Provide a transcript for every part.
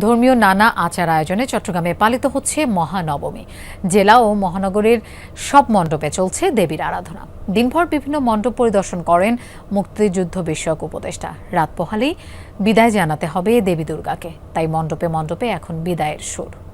ধর্মীয় নানা আচার আয়োজনে চট্টগ্রামে পালিত হচ্ছে মহানবমী। জেলা ও মহানগরের সব মণ্ডপে চলছে দেবীর আরাধনা। দিনভর বিভিন্ন মণ্ডপ পরিদর্শন করেন মুক্তিযুদ্ধ বিষয়ক উপদেষ্টা। রাত পোহালেই বিদায় জানাতে হবে দেবী দুর্গাকে। তাই মণ্ডপে মণ্ডপে এখন বিদায়ের সুর।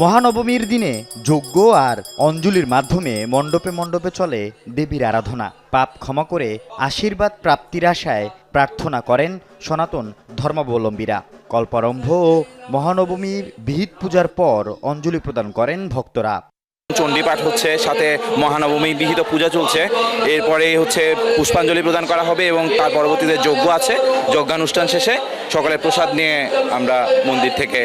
মহানবমীর দিনে যজ্ঞ আর অঞ্জলির মাধ্যমে মণ্ডপে মণ্ডপে চলে দেবীর আরাধনা। পাপ ক্ষমা করে আশীর্বাদ প্রাপ্তির আশায় প্রার্থনা করেন সনাতন ধর্মাবলম্বীরা। কল্পারম্ভ ও মহানবমীর বিহিত পূজার পর অঞ্জলি প্রদান করেন ভক্তরা। চণ্ডীপাঠ হচ্ছে, সাথে মহানবমী বিহিত পূজা চলছে। এরপরে হচ্ছে পুষ্পাঞ্জলি প্রদান করা হবে এবং তার পরবর্তীতে যজ্ঞ আছে। যজ্ঞানুষ্ঠান শেষে সকালে প্রসাদ নিয়ে আমরা মন্দির থেকে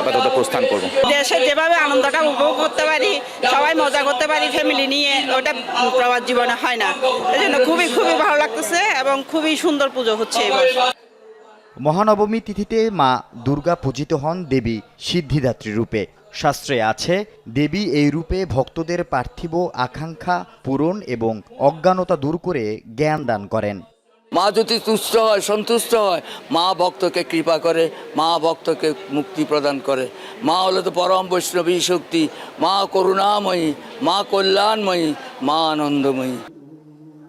আপাতত প্রস্থান করব। দেশে যেভাবে আনন্দটা উপভোগ করতে পারি সবাই মজা করতে পারি ফ্যামিলি নিয়ে ওটা প্রবাস জীবনে হয় না। এই জন্য খুবই খুবই ভালো লাগতেছে এবং খুবই সুন্দর পুজো হচ্ছে এবার। মহানবমী তিথিতে মা দুর্গা পূজিত হন দেবী সিদ্ধিদাত্রী রূপে। শাস্ত্রে আছে দেবী এই রূপে ভক্তদের পার্থিব আকাঙ্ক্ষা পূরণ এবং অজ্ঞানতা দূর করে জ্ঞান দান করেন। মা যদি তুষ্ট হয়, সন্তুষ্ট হয়, মা ভক্তকে কৃপা করে, মা ভক্তকে মুক্তি প্রদান করে। মা হলো তো পরম বৈষ্ণবী শক্তি, মা করুণাময়ী, মা কল্যাণময়ী, মা আনন্দময়ী।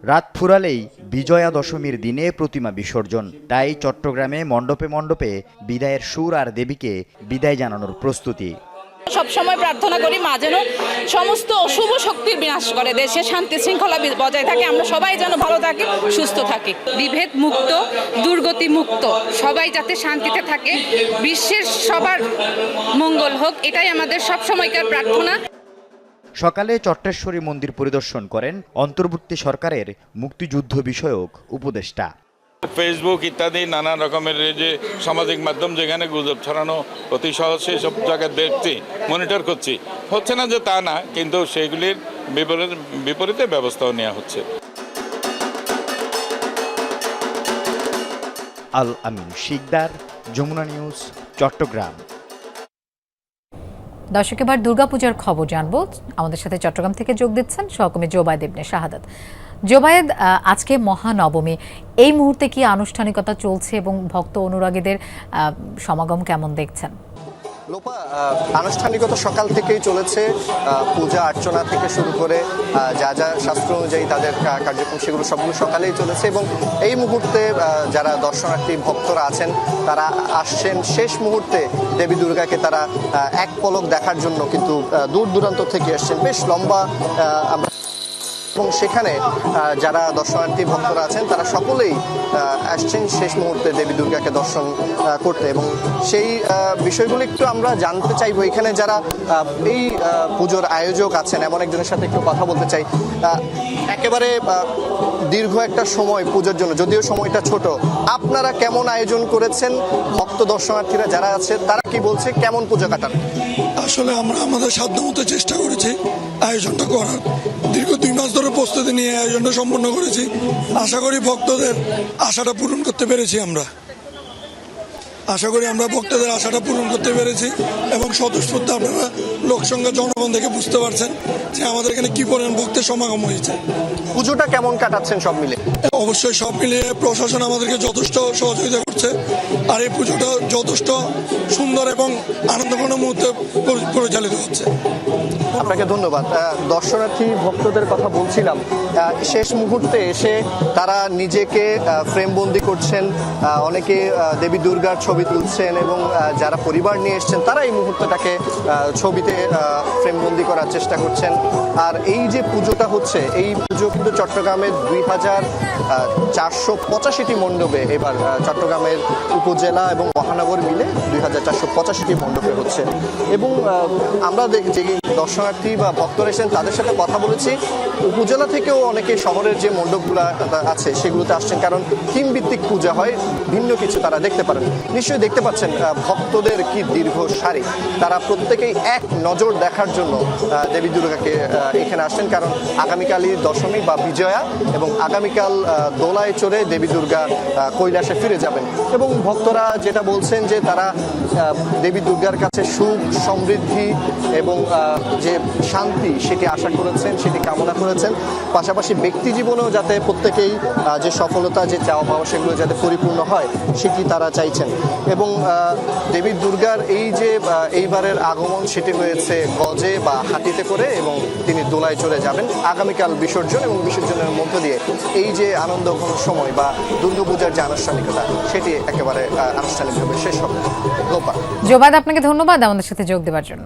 রাত ফুরালেই বিজয়া দশমীর দিনে প্রতিমা বিসর্জন। তাই চট্টগ্রামে মণ্ডপে মণ্ডপে বিদায়ের সুর আর দেবীকে বিদায় জানানোর প্রস্তুতি। সব সময় প্রার্থনা করি মা যেন সমস্ত অশুভ শক্তির বিনাশ করে, দেশে শান্তি শৃঙ্খলা বজায় থাকে, আমরা সবাই যেন ভালো থাকি, সুস্থ থাকি। বিভেদ মুক্ত, দুর্গতি মুক্ত, সবাই যাতে শান্তিতে থাকে, বিশ্বের সবার মঙ্গল হোক, এটাই আমাদের সব সময়কার প্রার্থনা। সকালে চট্টেশ্বরী মন্দির পরিদর্শন করেন অন্তর্বর্তী সরকারের মুক্তিযুদ্ধ বিষয়ক উপদেষ্টা। ফেসবুক ইত্যাদি নানা রকমের এই যে সামাজিক মাধ্যম যেখানে গুজব ছড়ানো অতি সহজ সেই সব জায়গায় দেখছি মনিটর করছি। হচ্ছে না যে তা না কিন্তু সেগুলির বিপরীত বিপরীতে ব্যবস্থাও নেওয়া হচ্ছে। আল আমিন শিকদার যমুনা নিউজ চট্টগ্রাম। দর্শক এবার দুর্গাপূজার খবর জানব। আমাদের সাথে চট্টগ্রাম থেকে যোগ দিচ্ছেন সহকর্মী জোবায়দ ইবনে শাহাদাত জোবায়েদ আজকে মহানবমী। এই মুহূর্তে কি আনুষ্ঠানিকতা চলছে এবং ভক্ত অনুরাগীদের সমাগম কেমন দেখছেন? লোপা আনুষ্ঠানিকতা সকাল থেকেই চলেছে। পূজা অর্চনা থেকে শুরু করে যা যা শাস্ত্র অনুযায়ী তাদের কার্যক্রম, সেগুলো সবগুলো সকালেই চলেছে এবং এই মুহূর্তে যারা দর্শনার্থী, ভক্তরা আছেন, তারা আসছেন। শেষ মুহূর্তে দেবী দুর্গাকে তারা এক পলক দেখার জন্য কিন্তু দূর দূরান্ত থেকে আসছেন বেশ লম্বা আমরা এবং সেখানে যারা দর্শনার্থী, ভক্তরা আছেন, তারা সকলেই আসছেন শেষ মুহূর্তে দেবী দুর্গাকে দর্শন করতে এবং সেই বিষয়গুলো একটু আমরা জানতে চাইব। এখানে যারা এই পুজোর আয়োজক আছেন, এমন একজনের সাথে একটু কথা বলতে চাই। একেবারে দীর্ঘ একটা সময় পুজোর জন্য, যদিও সময়টা ছোট, আপনারা কেমন আয়োজন করেছেন? ভক্ত দর্শনার্থীরা যারা আছে, তারা কি বলছে? কেমন পুজো কাটান? আসলে আমরা আমাদের সাধ্যমতো চেষ্টা করেছি আয়োজনটা করার। দীর্ঘ দুই মাস ধরে প্রস্তুতি নিয়ে আয়োজনটা সম্পন্ন করেছি। আশা করি ভক্তদের আশাটা পূরণ করতে পেরেছি আমরা। আশা করি আমরা ভক্তদের আশাটা পূরণ করতে পেরেছি এবং স্বতঃস্ফূর্ত আপনারা লোকসংখ্যা জনগণ থেকে বুঝতে পারছেন যে আমাদের এখানে কি পরিমাণ ভক্তের সমাগম হয়েছে। পুজোটা কেমন কাটাচ্ছেন সব মিলে? অবশ্যই সব মিলিয়ে প্রশাসন আমাদেরকে যথেষ্ট সহযোগিতা করছে আর এই পুজোটা যথেষ্ট সুন্দর এবং আনন্দঘন মুহূর্তে পরিচালিত হচ্ছে। আপনাকে ধন্যবাদ। দর্শনার্থী ভক্তদের কথা বলছিলাম। শেষ মুহূর্তে এসে তারা নিজেকে ফ্রেমবন্দি করছেন অনেকে দেবী দুর্গার ছবি তুলছেন এবং যারা পরিবার নিয়ে এসছেন, তারা এই মুহূর্তটাকে ছবিতে ফ্রেমবন্দি করার চেষ্টা করছেন। আর এই যে পুজোটা হচ্ছে, এই পুজো কিন্তু চট্টগ্রামের দুই হাজার চারশো পঁচাশিটি মণ্ডপে এবার চট্টগ্রামের উপজেলা এবং মহানগর মিলে দুই হাজার চারশো পঁচাশিটি মণ্ডপে হচ্ছে। এবং আমরা দেখ- যে দর্শনার্থী বা ভক্তরা এসেছেন, তাদের সাথে কথা বলেছি। উপজেলা থেকেও অনেকে শহরের যে মণ্ডপগুলো আছে, সেগুলোতে আসছেন। কারণ থিম ভিত্তিক পূজা হয়, ভিন্ন কিছু তারা দেখতে পারেন। নিশ্চয়ই দেখতে পাচ্ছেন ভক্তদের কি দীর্ঘ সারি। তারা প্রত্যেকেই এক নজর দেখার জন্য দেবী দুর্গাকে এখানে আসছেন। কারণ আগামীকালই দশমী বা বিজয়া এবং আগামীকাল দোলায় চড়ে দেবী দুর্গা কৈলাসে ফিরে যাবেন। এবং ভক্তরা যেটা বলছেন যে তারা দেবী দুর্গার কাছে সুখ, সমৃদ্ধি এবং যে যে শান্তি সেটি আশা করেছেন, সেটি কামনা করেছেন। পাশাপাশি ব্যক্তি জীবনেও যাতে প্রত্যেকেই যে সফলতা, যে চাওয়া পাওয়া, সেগুলো যাতে পরিপূর্ণ হয়, সেটি তারা চাইছেন। এবং দেবী দুর্গার এই যে এইবারের আগমন, সেটি হয়েছে গজে বা হাতিতে করে এবং তিনি দোলায় চলে যাবেন। আগামীকাল বিসর্জন এবং বিসর্জনের মধ্য দিয়ে এই যে আনন্দ ঘন সময় বা দুর্গাপূজার যে আনুষ্ঠানিকতা, সেটি একেবারে আনুষ্ঠানিকভাবে শেষ হবে। গোপাল জোবাদ, আপনাকে ধন্যবাদ আমাদের সাথে যোগ দেওয়ার জন্য।